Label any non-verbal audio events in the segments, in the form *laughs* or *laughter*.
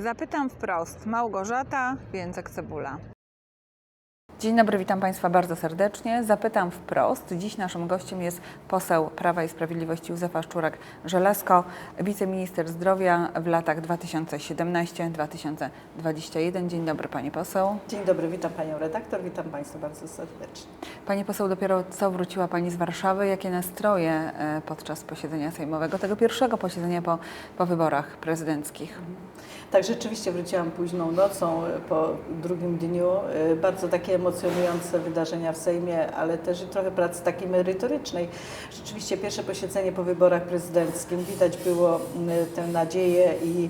Zapytam wprost. Małgorzata Więcek-Cebula. Dzień dobry, witam Państwa bardzo serdecznie. Zapytam wprost. Dziś naszym gościem jest poseł Prawa i Sprawiedliwości Józefa Szczurek-Żelazko, wiceminister zdrowia w latach 2017-2021. Dzień dobry Pani poseł. Dzień dobry, witam Panią redaktor, witam Państwa bardzo serdecznie. Pani poseł dopiero co wróciła Pani z Warszawy. Jakie nastroje e, podczas posiedzenia sejmowego, tego pierwszego posiedzenia po, po wyborach prezydenckich? Tak, rzeczywiście wróciłam późną nocą po drugim dniu. E, Bardzo takie emocjonujące wydarzenia w Sejmie, ale też i trochę pracy takiej merytorycznej. Rzeczywiście pierwsze posiedzenie po wyborach prezydenckich. Widać było m, tę nadzieję i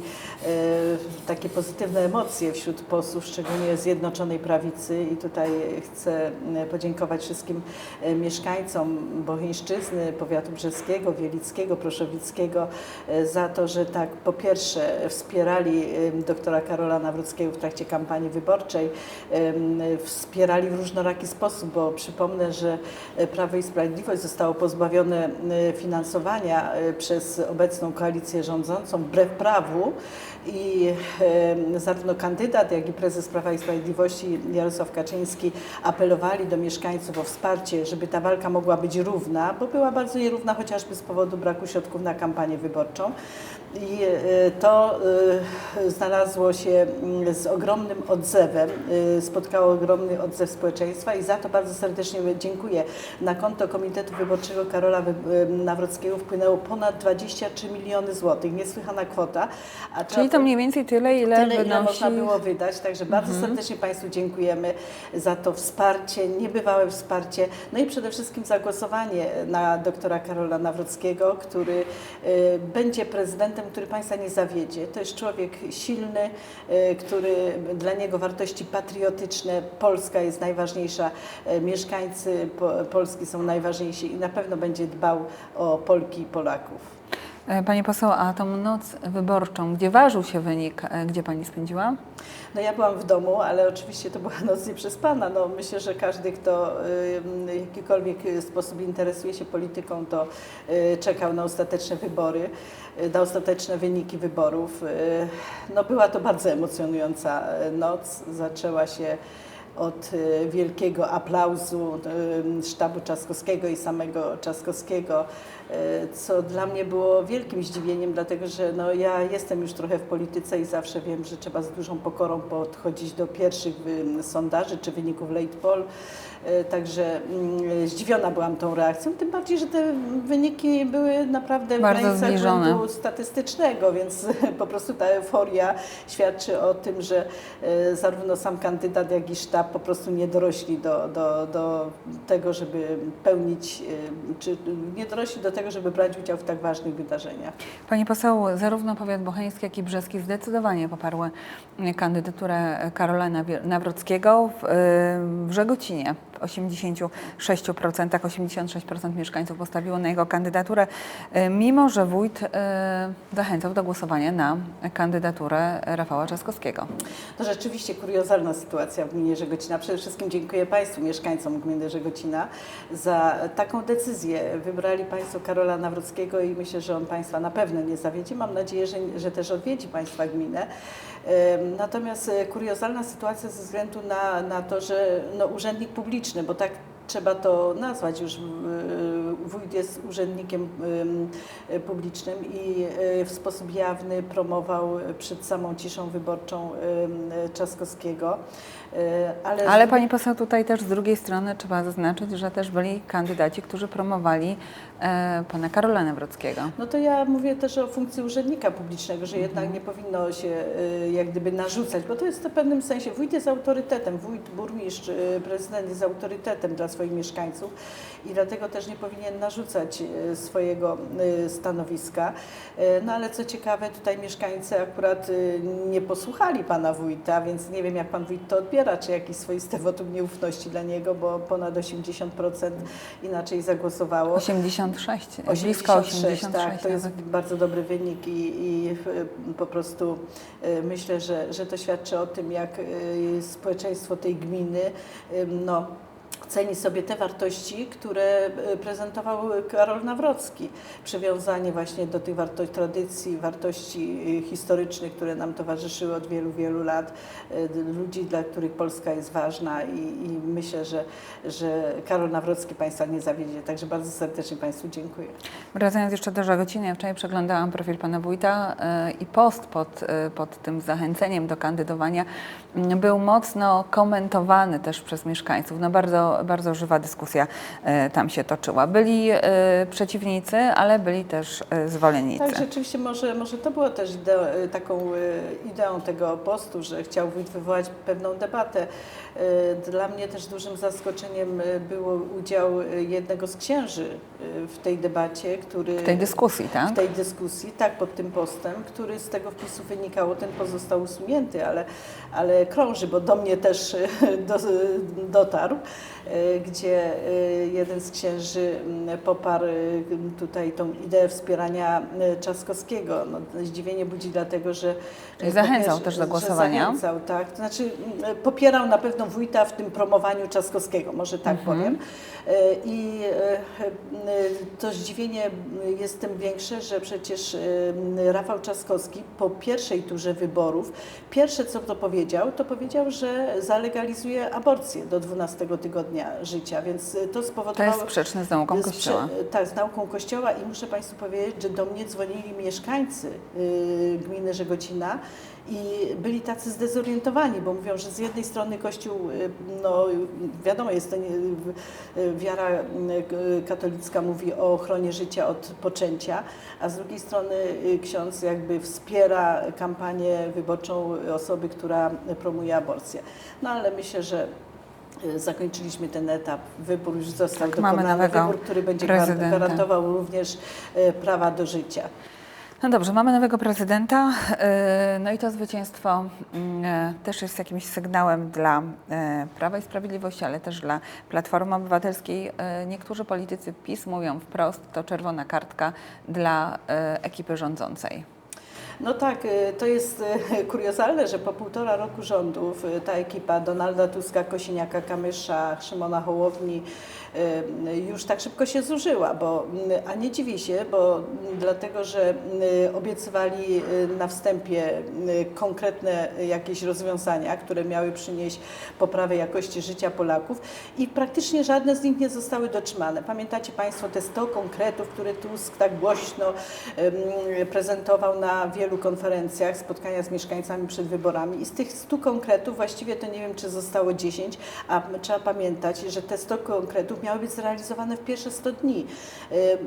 takie pozytywne emocje wśród posłów, szczególnie Zjednoczonej Prawicy. I tutaj chcę m, podziękować wszystkim e, mieszkańcom Bocheńszczyzny, powiatu brzeskiego, wielickiego, proszowickiego za to, że tak po pierwsze wspierali doktora Karola Nawrockiego w trakcie kampanii wyborczej, wspierali w różnoraki sposób, bo przypomnę, że Prawo i Sprawiedliwość zostało pozbawione finansowania przez obecną koalicję rządzącą wbrew prawu i zarówno kandydat, jak i prezes Prawa i Sprawiedliwości Jarosław Kaczyński apelowali do mieszkańców o wsparcie, żeby ta walka mogła być równa, bo była bardzo nierówna chociażby z powodu braku środków na kampanię wyborczą. I e, to e, znalazło się mm, z ogromnym odzewem, e, spotkało ogromny odzew społeczeństwa i za to bardzo serdecznie dziękuję. Na konto Komitetu Wyborczego Karola Nawrockiego wpłynęło ponad 23 miliony złotych, niesłychana kwota. A Czyli to mniej więcej tyle, ile Tyle, ile wynosi... można było wydać, także bardzo serdecznie Państwu dziękujemy za to wsparcie, niebywałe wsparcie, no i przede wszystkim za głosowanie na doktora Karola Nawrockiego, który y, będzie prezydentem, który Państwa nie zawiedzie. To jest człowiek silny, y, który dla niego wartości patriotyczne, Polska jest najważniejsza, y, mieszkańcy po, Polski są najważniejsi i na pewno będzie dbał o Polki i Polaków. E, Pani poseł, a tą noc wyborczą, gdzie ważył się wynik, e, gdzie Pani spędziła? No ja byłam w domu, ale oczywiście to była *laughs* noc nieprzespana. No myślę, że każdy, kto y, w jakikolwiek sposób interesuje się polityką, to y, czekał na ostateczne wybory, y, na ostateczne wyniki wyborów. Y, No była to bardzo emocjonująca y, noc. Zaczęła się od y, wielkiego aplauzu y, sztabu Trzaskowskiego i samego Trzaskowskiego, y, co dla mnie było wielkim zdziwieniem, dlatego że no, ja jestem już trochę w polityce i zawsze wiem, że trzeba z dużą pokorą podchodzić do pierwszych sondaży czy wyników late poll. Y, Także mm, zdziwiona byłam tą reakcją, tym bardziej, że te wyniki były naprawdę w Bardzo granicach zbliżone. błędu statystycznego, więc *laughs* po prostu ta euforia świadczy o tym, że e, zarówno sam kandydat, jak i sztab po prostu nie dorośli do, do, do tego, żeby pełnić, e, czy nie dorośli do tego, żeby brać udział w tak ważnych wydarzeniach. Pani poseł, zarówno powiat bocheński, jak i brzeski zdecydowanie poparły e, kandydaturę Karola Nawrockiego w, e, w Żegocinie. W 86%, 86% mieszkańców postawiło na jego kandydaturę, e, mimo że wójt e, zachęcał do głosowania na kandydaturę Rafała Trzaskowskiego. To rzeczywiście kuriozalna sytuacja w gminie Żegocina. Przede wszystkim dziękuję Państwu, mieszkańcom gminy Żegocina, za taką decyzję. Wybrali Państwo Karola Nawrockiego i myślę, że on Państwa na pewno nie zawiedzie. Mam nadzieję, że, że też odwiedzi Państwa gminę. Natomiast e, kuriozalna sytuacja ze względu na, na to, że no, urzędnik publiczny, bo tak trzeba to nazwać już, e, wójt jest urzędnikiem em, e, publicznym i w sposób jawny promował przed samą ciszą wyborczą Trzaskowskiego. E, Ale, Ale pani poseł, tutaj też z drugiej strony trzeba zaznaczyć, że też byli kandydaci, którzy promowali e, pana Karola Nawrockiego. No to ja mówię też o funkcji urzędnika publicznego, że jednak nie powinno się y, jak gdyby narzucać, bo to jest w pewnym sensie, wójt jest autorytetem, wójt, burmistrz, y, prezydent jest autorytetem dla swoich mieszkańców i dlatego też nie powinien narzucać y, swojego y, stanowiska. Y, No ale co ciekawe, tutaj mieszkańcy akurat y, nie posłuchali pana wójta, więc nie wiem jak pan wójt to odbiera, czy jakieś swoiste wotum nieufności dla niego, bo ponad 80% inaczej zagłosowało. 86, blisko 86 tak, to jest bardzo dobry wynik i, i y, po prostu y, myślę, że, że to świadczy o tym, jak y, społeczeństwo tej gminy no, ceni sobie te wartości, które e, prezentował Karol Nawrocki. Przywiązanie właśnie do tych wartości, tradycji, wartości e, historycznych, które nam towarzyszyły od wielu, wielu lat, e, ludzi, dla których Polska jest ważna i, i myślę, że, że Karol Nawrocki Państwa nie zawiedzie. Także bardzo serdecznie Państwu dziękuję. Wracając jeszcze do Żegociny, ja wczoraj przeglądałam profil pana wójta e, i post pod, e, pod tym zachęceniem do kandydowania był mocno komentowany też przez mieszkańców. No bardzo, bardzo żywa dyskusja e, tam się toczyła. Byli e, przeciwnicy, ale byli też e, zwolennicy. Tak, rzeczywiście może, może to było też ide, taką ideą tego postu, że chciał wójt wywołać pewną debatę. Dla mnie też dużym zaskoczeniem było udział jednego z księży w tej debacie, który... w tej dyskusji, tak? w tej dyskusji, tak, pod tym postem, który z tego wpisu wynikało, ten post został usunięty, ale, ale krąży, bo do mnie też do, dotarł, gdzie e, jeden z księży m, poparł e, tutaj tą ideę wspierania Trzaskowskiego. No, zdziwienie budzi dlatego, że... Zachęcał też do głosowania. Zachęcał, tak. To znaczy m, popierał na pewno wójta w tym promowaniu Trzaskowskiego, może tak Mhm. powiem. I to zdziwienie jest tym większe, że przecież Rafał Trzaskowski po pierwszej turze wyborów, pierwsze co to powiedział, to powiedział, że zalegalizuje aborcję do 12 tygodnia życia, więc e, to To spowodowało... jest sprzeczne z nauką Kościoła. prze- Tak, z nauką Kościoła i muszę Państwu powiedzieć, że do mnie dzwonili mieszkańcy y, gminy Żegocina i byli tacy zdezorientowani, bo mówią, że z jednej strony Kościół, y, no wiadomo, jest to nie, y, wiara y, katolicka mówi o ochronie życia od poczęcia, a z drugiej strony y, ksiądz jakby wspiera kampanię wyborczą osoby, która promuje aborcję. No ale myślę, że y, Zakończyliśmy ten etap. Wybór już został Tak, mamy dokonany. Wybór, który będzie prezydenta. gwarantował również y, prawa do życia. No dobrze, mamy nowego prezydenta, yy, no i to zwycięstwo yy, też jest jakimś sygnałem dla Prawa i Sprawiedliwości, ale też dla Platformy Obywatelskiej. Niektórzy politycy PiS mówią wprost, to czerwona kartka dla ekipy rządzącej. No tak, y, to jest y, *laughs* kuriozalne, że po półtora roku rządów y, ta ekipa Donalda Tuska, Kosiniaka, Kamysza, Szymona Hołowni już tak szybko się zużyła, bo, a nie dziwi się, bo dlatego, że obiecywali na wstępie konkretne jakieś rozwiązania, które miały przynieść poprawę jakości życia Polaków i praktycznie żadne z nich nie zostały dotrzymane. Pamiętacie Państwo te 100 konkretów, które Tusk tak głośno prezentował na wielu konferencjach, spotkania z mieszkańcami przed wyborami i z tych 100 konkretów właściwie to nie wiem, czy zostało 10, a trzeba pamiętać, że te 100 konkretów miały być zrealizowane w pierwsze 100 dni. Em, em,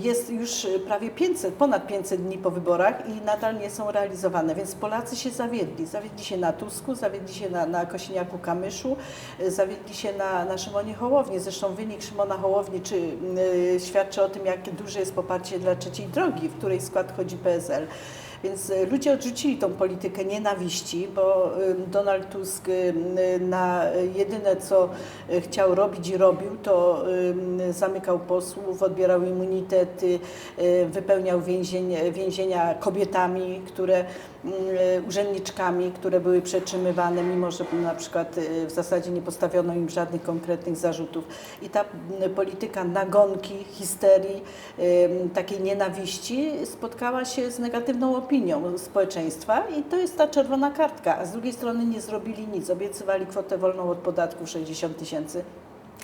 Jest już prawie 500, ponad 500 dni po wyborach i nadal nie są realizowane, więc Polacy się zawiedli. Zawiedli się na Tusku, zawiedli się na, na Kosiniaku Kamyszu, y, zawiedli się na, na Szymonie Hołowni. Zresztą wynik Szymona Hołowni czy, y, świadczy o tym, jak duże jest poparcie dla trzeciej drogi, w której skład chodzi PSL. Więc y, ludzie odrzucili tą politykę nienawiści, bo Donald Tusk na jedyne, co y, chciał robić i robił, to zamykał posłów, odbierał immunitety, y, wypełniał więzienia kobietami, które urzędniczkami, które były przetrzymywane, mimo że na przykład y, w zasadzie nie postawiono im żadnych konkretnych zarzutów. I ta y, polityka nagonki, histerii, y, takiej nienawiści spotkała się z negatywną opinią społeczeństwa i to jest ta czerwona kartka. A z drugiej strony nie zrobili nic. Obiecywali kwotę wolną od podatku 60 tysięcy.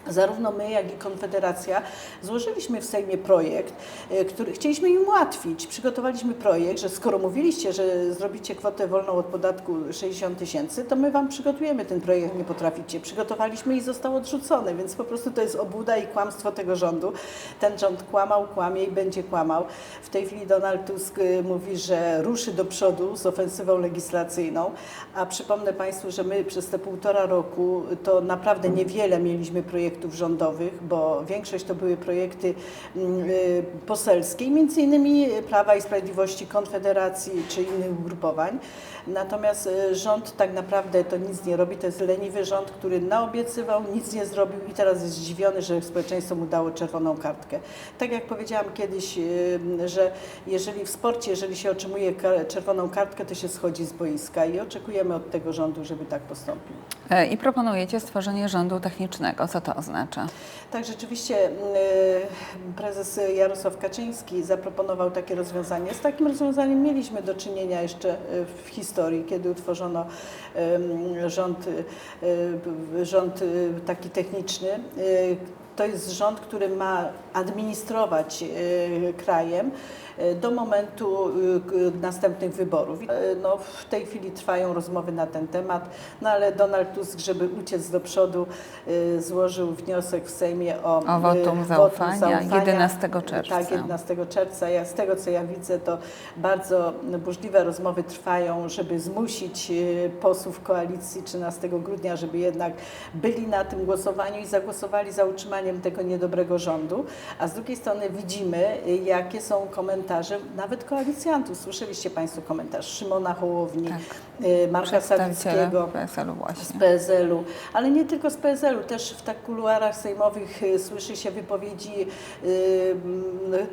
Zarówno my, jak i Konfederacja złożyliśmy w Sejmie projekt, y, który chcieliśmy im ułatwić. Przygotowaliśmy projekt, że skoro mówiliście, że zrobicie kwotę wolną od podatku 60 tysięcy, to my Wam przygotujemy ten projekt, nie potraficie. Przygotowaliśmy i został odrzucony, więc po prostu to jest obłuda i kłamstwo tego rządu. Ten rząd kłamał, kłamie i będzie kłamał. W tej chwili Donald Tusk y, mówi, że ruszy do przodu z ofensywą legislacyjną, a przypomnę Państwu, że my przez te półtora roku to naprawdę niewiele mieliśmy projektów rządowych, bo większość to były projekty mm, y, poselskie, między innymi Prawa i Sprawiedliwości, Konfederacji czy innych ugrupowań. Natomiast y, rząd tak naprawdę to nic nie robi. To jest leniwy rząd, który naobiecywał, nic nie zrobił i teraz jest zdziwiony, że społeczeństwo mu dało czerwoną kartkę. Tak jak powiedziałam kiedyś, y, że jeżeli w sporcie, jeżeli się otrzymuje czerwoną kartkę, to się schodzi z boiska i oczekujemy od tego rządu, żeby tak postąpił. E, I proponujecie stworzenie rządu technicznego. Co to oznacza? Tak, rzeczywiście e, prezes Jarosław Kaczyński zaproponował takie rozwiązanie. Z takim rozwiązaniem mieliśmy do czynienia jeszcze e, w historii, kiedy utworzono rząd, e, rząd taki techniczny. To jest rząd, który ma administrować e, krajem e, do momentu e, następnych wyborów. No, w tej chwili trwają rozmowy na ten temat, no ale Donald Tusk, żeby uciec do przodu, złożył wniosek w Sejmie o, O wotum e, zaufania 11 czerwca. Tak, 11 czerwca. Ja, z tego, co ja widzę, to bardzo burzliwe rozmowy trwają, żeby zmusić posłów koalicji 13 grudnia, żeby jednak byli na tym głosowaniu i zagłosowali za utrzymaniem tego niedobrego rządu. A z drugiej strony widzimy, e, jakie są komentarze nawet koalicjantów. Słyszeliście Państwo komentarz Szymona Hołowni, Tak. e, Marka Sawickiego. PSL-u Z. PSL-u, ale nie tylko z PSL-u, też w tak kuluarach sejmowych y, słyszy się wypowiedzi y,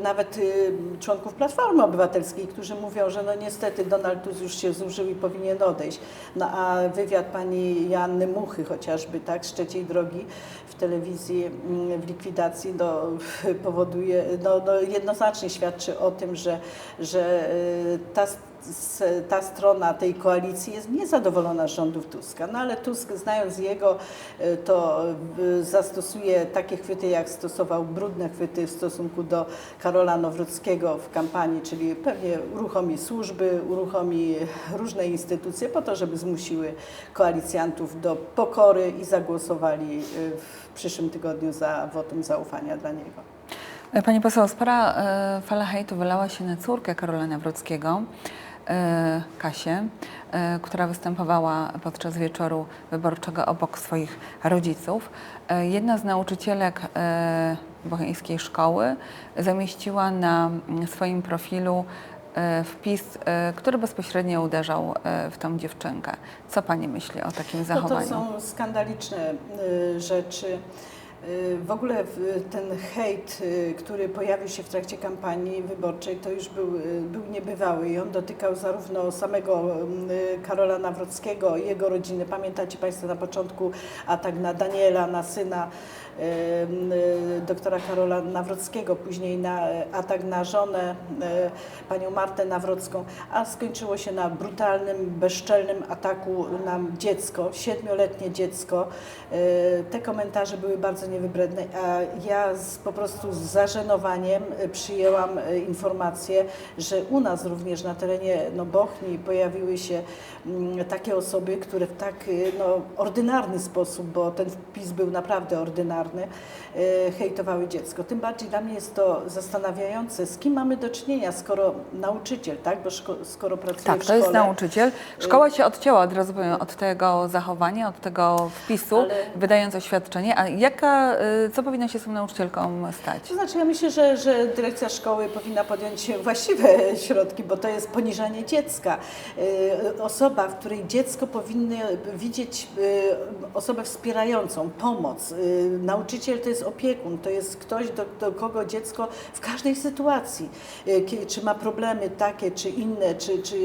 nawet y, członków Platformy Obywatelskiej, którzy mówią, że no niestety Donald Tusk już się zużył i powinien odejść. No a wywiad pani Joanny Muchy chociażby, tak, z trzeciej drogi w telewizji mm, w likwidacji no, powoduje, no, no jednoznacznie świadczy o tym, że, że y, ta ta strona tej koalicji jest niezadowolona z rządów Tuska. No ale Tusk, znając jego, y, to y, zastosuje takie chwyty, jak stosował brudne chwyty w stosunku do Karola Nowrockiego w kampanii, czyli pewnie uruchomi służby, uruchomi różne instytucje po to, żeby zmusiły koalicjantów do pokory i zagłosowali y, w przyszłym tygodniu za wotum zaufania dla niego. Pani poseł, spora e, fala hejtu wylała się na córkę Karola Nawrockiego, e, Kasię, e, która występowała podczas wieczoru wyborczego obok swoich rodziców. E, jedna z nauczycielek e, bocheńskiej szkoły zamieściła na mm, swoim profilu e, wpis, e, który bezpośrednio uderzał e, w tą dziewczynkę. Co Pani myśli o takim No zachowaniu? to są skandaliczne y, rzeczy. Y, W ogóle ten hejt, y, który pojawił się w trakcie kampanii wyborczej, to już był, y, był niebywały i on dotykał zarówno samego y, Karola Nawrockiego jego rodziny. Pamiętacie Państwo na początku atak na Daniela, na syna doktora Karola Nawrockiego, później na atak na żonę, panią Martę Nawrocką, a skończyło się na brutalnym, bezczelnym ataku na dziecko, siedmioletnie dziecko. Te komentarze były bardzo niewybredne, a ja z, po prostu z zażenowaniem y, przyjęłam y, informację, że u nas również na terenie no, Bochni pojawiły się mm, takie osoby, które w tak y, no, ordynarny sposób, bo ten wpis był naprawdę ordynarny, hejtowały dziecko. Tym bardziej dla mnie jest to zastanawiające, z kim mamy do czynienia, skoro nauczyciel, tak, bo szko- skoro pracuje Tak, w to szkole, jest nauczyciel. Szkoła się odcięła od razu powiem, od tego zachowania, od tego wpisu, Ale- wydając oświadczenie. A jaka, y, co powinno się z tą nauczycielką stać? To znaczy, ja myślę, że, że dyrekcja szkoły powinna podjąć właściwe środki, bo to jest poniżanie dziecka. Y, Osoba, w której dziecko powinno widzieć y, osobę wspierającą, pomoc. Nauczyciel to jest opiekun, to jest ktoś, do, do kogo dziecko w każdej sytuacji, czy ma problemy takie, czy inne, czy, czy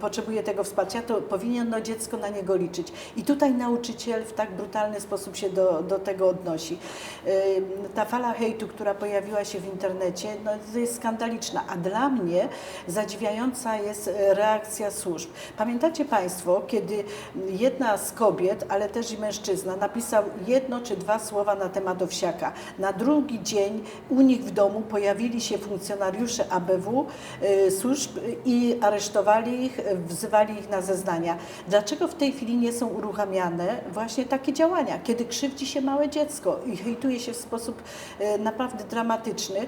potrzebuje tego wsparcia, to powinno dziecko na niego liczyć. I tutaj nauczyciel w tak brutalny sposób się do, do tego odnosi. Ym, Ta fala hejtu, która pojawiła się w internecie, no, jest skandaliczna, a dla mnie zadziwiająca jest e, reakcja służb. Pamiętacie Państwo, kiedy jedna z kobiet, ale też i mężczyzna, napisał jedno czy dwa słowa na temat Owsiaka. Na drugi dzień u nich w domu pojawili się funkcjonariusze ABW, y, służb i aresztowali ich, y, wzywali ich na zeznania. Dlaczego w tej chwili nie są uruchamiane właśnie takie działania, kiedy krzywdzi się małe dziecko i hejtuje się w sposób e, naprawdę dramatyczny? Ym,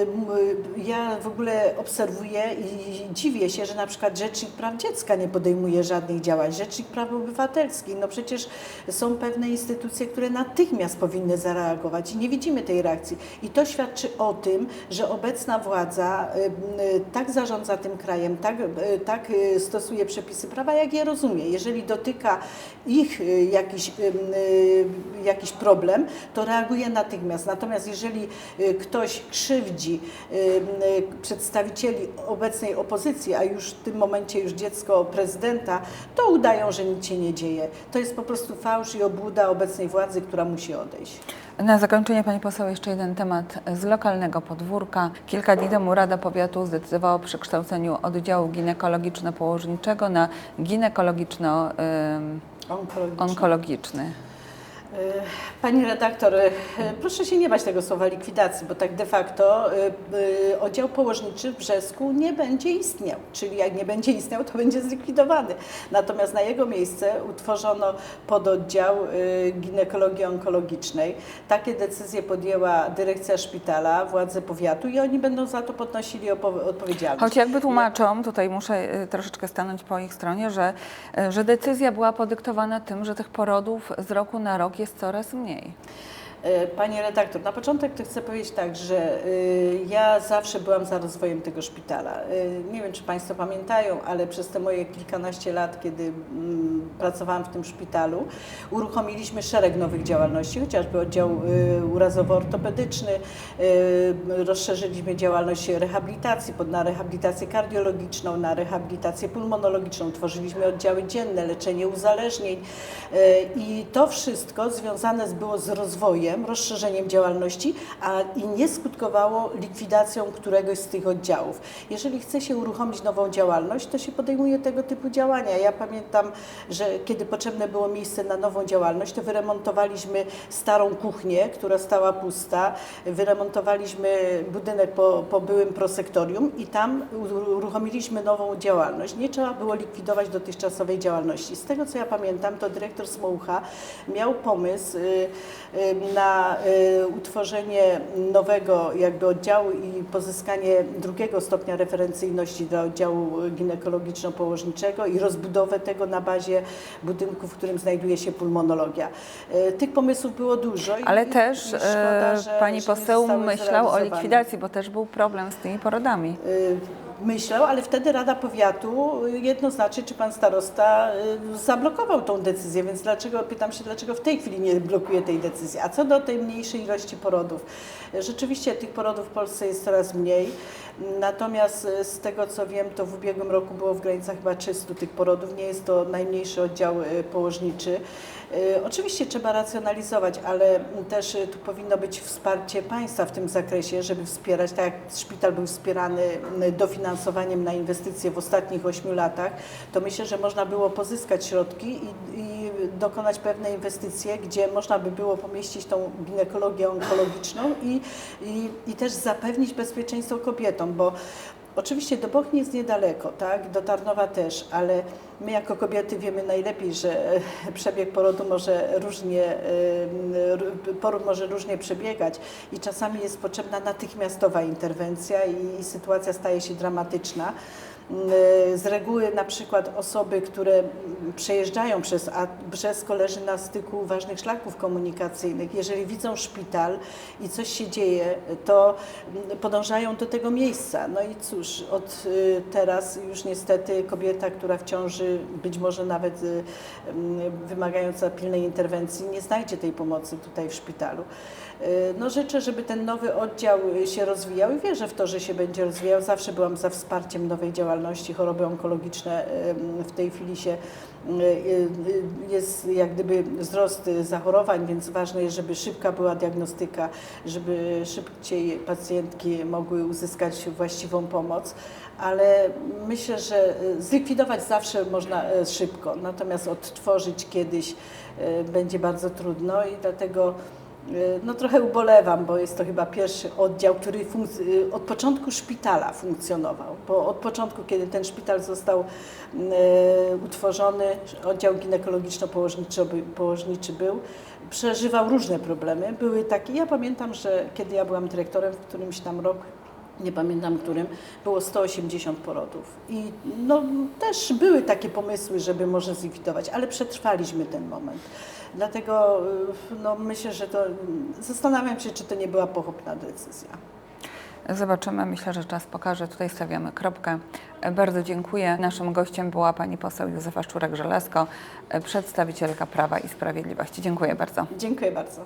ym, Ja w ogóle obserwuję i dziwię się, że na przykład Rzecznik Praw Dziecka nie podejmuje żadnych działań. Rzecznik Praw Obywatelskich, no przecież są pewne instytucje, które natychmiast powinny zareagować i nie widzimy tej reakcji. I to świadczy o tym, że obecna władza tak zarządza tym krajem, tak, tak stosuje przepisy prawa, jak je rozumie. Jeżeli dotyka ich jakiś jakiś problem, to reaguje natychmiast. Natomiast jeżeli y, ktoś krzywdzi y, y, przedstawicieli obecnej opozycji, a już w tym momencie już dziecko prezydenta, to udają, że nic się nie dzieje. To jest po prostu fałsz i obłuda obecnej władzy, która musi odejść. Na zakończenie Pani Poseł jeszcze jeden temat z lokalnego podwórka. Kilka dni temu Rada Powiatu zdecydowała o przekształceniu oddziału ginekologiczno-położniczego na ginekologiczno-onkologiczny. Onkologiczny. Pani redaktor, e, proszę się nie bać tego słowa likwidacji, bo tak de facto e, e, oddział położniczy w Brzesku nie będzie istniał. Czyli jak nie będzie istniał, to będzie zlikwidowany. Natomiast na jego miejsce utworzono pododdział ginekologii onkologicznej. Takie decyzje podjęła dyrekcja szpitala, władze powiatu i oni będą za to podnosili odpowiedzialność. Choć jakby tłumaczą, tutaj muszę troszeczkę stanąć po ich stronie, że, że decyzja była podyktowana tym, że tych porodów z roku na rok jest coraz mniej. E, Pani redaktor, na początek to chcę powiedzieć tak, że y, ja zawsze byłam za rozwojem tego szpitala. Y, Nie wiem, czy Państwo pamiętają, ale przez te moje kilkanaście lat, kiedy mm, pracowałam w tym szpitalu, uruchomiliśmy szereg nowych działalności, chociażby oddział urazowo-ortopedyczny, rozszerzyliśmy działalność rehabilitacji na rehabilitację kardiologiczną, na rehabilitację pulmonologiczną, tworzyliśmy oddziały dzienne, leczenie uzależnień. I to wszystko związane było z rozwojem, rozszerzeniem działalności, a i nie skutkowało likwidacją któregoś z tych oddziałów. Jeżeli chce się uruchomić nową działalność, to się podejmuje tego typu działania. Ja pamiętam, że kiedy potrzebne było miejsce na nową działalność, to wyremontowaliśmy starą kuchnię, która stała pusta, wyremontowaliśmy budynek po, po byłym prosektorium i tam uruchomiliśmy nową działalność. Nie trzeba było likwidować dotychczasowej działalności. Z tego co ja pamiętam, to dyrektor Smołucha miał pomysł y, y, na y, utworzenie nowego jakby oddziału i pozyskanie drugiego stopnia referencyjności dla oddziału ginekologiczno-położniczego i rozbudowę tego na bazie budynku, w którym znajduje się pulmonologia. Y, Tych pomysłów było dużo. Ale i- też i szkoda, e, że- pani że poseł myślał o likwidacji, bo też był problem z tymi porodami. Myślał, ale wtedy Rada Powiatu jednoznacznie, czy pan starosta y, zablokował tą decyzję, więc dlaczego, pytam się, dlaczego w tej chwili nie blokuje tej decyzji. A co do tej mniejszej ilości porodów, rzeczywiście tych porodów w Polsce jest coraz mniej, natomiast y, z tego co wiem, to w ubiegłym roku było w granicach chyba 300 tych porodów, nie jest to najmniejszy oddział y, położniczy. Y, Oczywiście trzeba racjonalizować, ale też y, tu powinno być wsparcie państwa w tym zakresie, żeby wspierać, tak jak szpital był wspierany y, dofinansowaniem na inwestycje w ostatnich 8 latach, to myślę, że można było pozyskać środki i, i dokonać pewne inwestycje, gdzie można by było pomieścić tą ginekologię onkologiczną i, i, i też zapewnić bezpieczeństwo kobietom, bo Oczywiście do Bochni jest niedaleko, tak? do Tarnowa też, ale my jako kobiety wiemy najlepiej, że e, przebieg porodu może różnie, e, poród może różnie przebiegać i czasami jest potrzebna natychmiastowa interwencja i sytuacja staje się dramatyczna. E, Z reguły na przykład osoby, które przejeżdżają przez, a Brzesko leży na styku ważnych szlaków komunikacyjnych, jeżeli widzą szpital i coś się dzieje, to podążają do tego miejsca. No i cóż, od y, teraz już niestety kobieta, która w ciąży, być może nawet y, wymagająca pilnej interwencji, nie znajdzie tej pomocy tutaj w szpitalu. Y, No życzę, żeby ten nowy oddział y, się rozwijał i wierzę w to, że się będzie rozwijał. Zawsze byłam za wsparciem nowej działalności. Choroby onkologiczne y, w tej chwili się jest jak gdyby wzrost zachorowań, więc ważne jest, żeby szybka była diagnostyka, żeby szybciej pacjentki mogły uzyskać właściwą pomoc. Ale myślę, że zlikwidować zawsze można szybko, natomiast odtworzyć kiedyś będzie bardzo trudno i dlatego no trochę ubolewam, bo jest to chyba pierwszy oddział, który y, od początku szpitala funkcjonował, bo od początku, kiedy ten szpital został y, utworzony, oddział ginekologiczno-położniczy by- położniczy był, przeżywał różne problemy. Były takie, ja pamiętam, że kiedy ja byłam dyrektorem w którymś tam roku, nie pamiętam którym, było 180 porodów. I no, też były takie pomysły, żeby może zlikwidować, ale przetrwaliśmy ten moment. Dlatego y, no, myślę, że to zastanawiam się, czy to nie była pochopna decyzja. Zobaczymy, myślę, że czas pokaże. Tutaj stawiamy kropkę. Bardzo dziękuję. Naszym gościem była pani poseł Józefa Szczurek-Żelazko, przedstawicielka Prawa i Sprawiedliwości. Dziękuję bardzo. Dziękuję bardzo.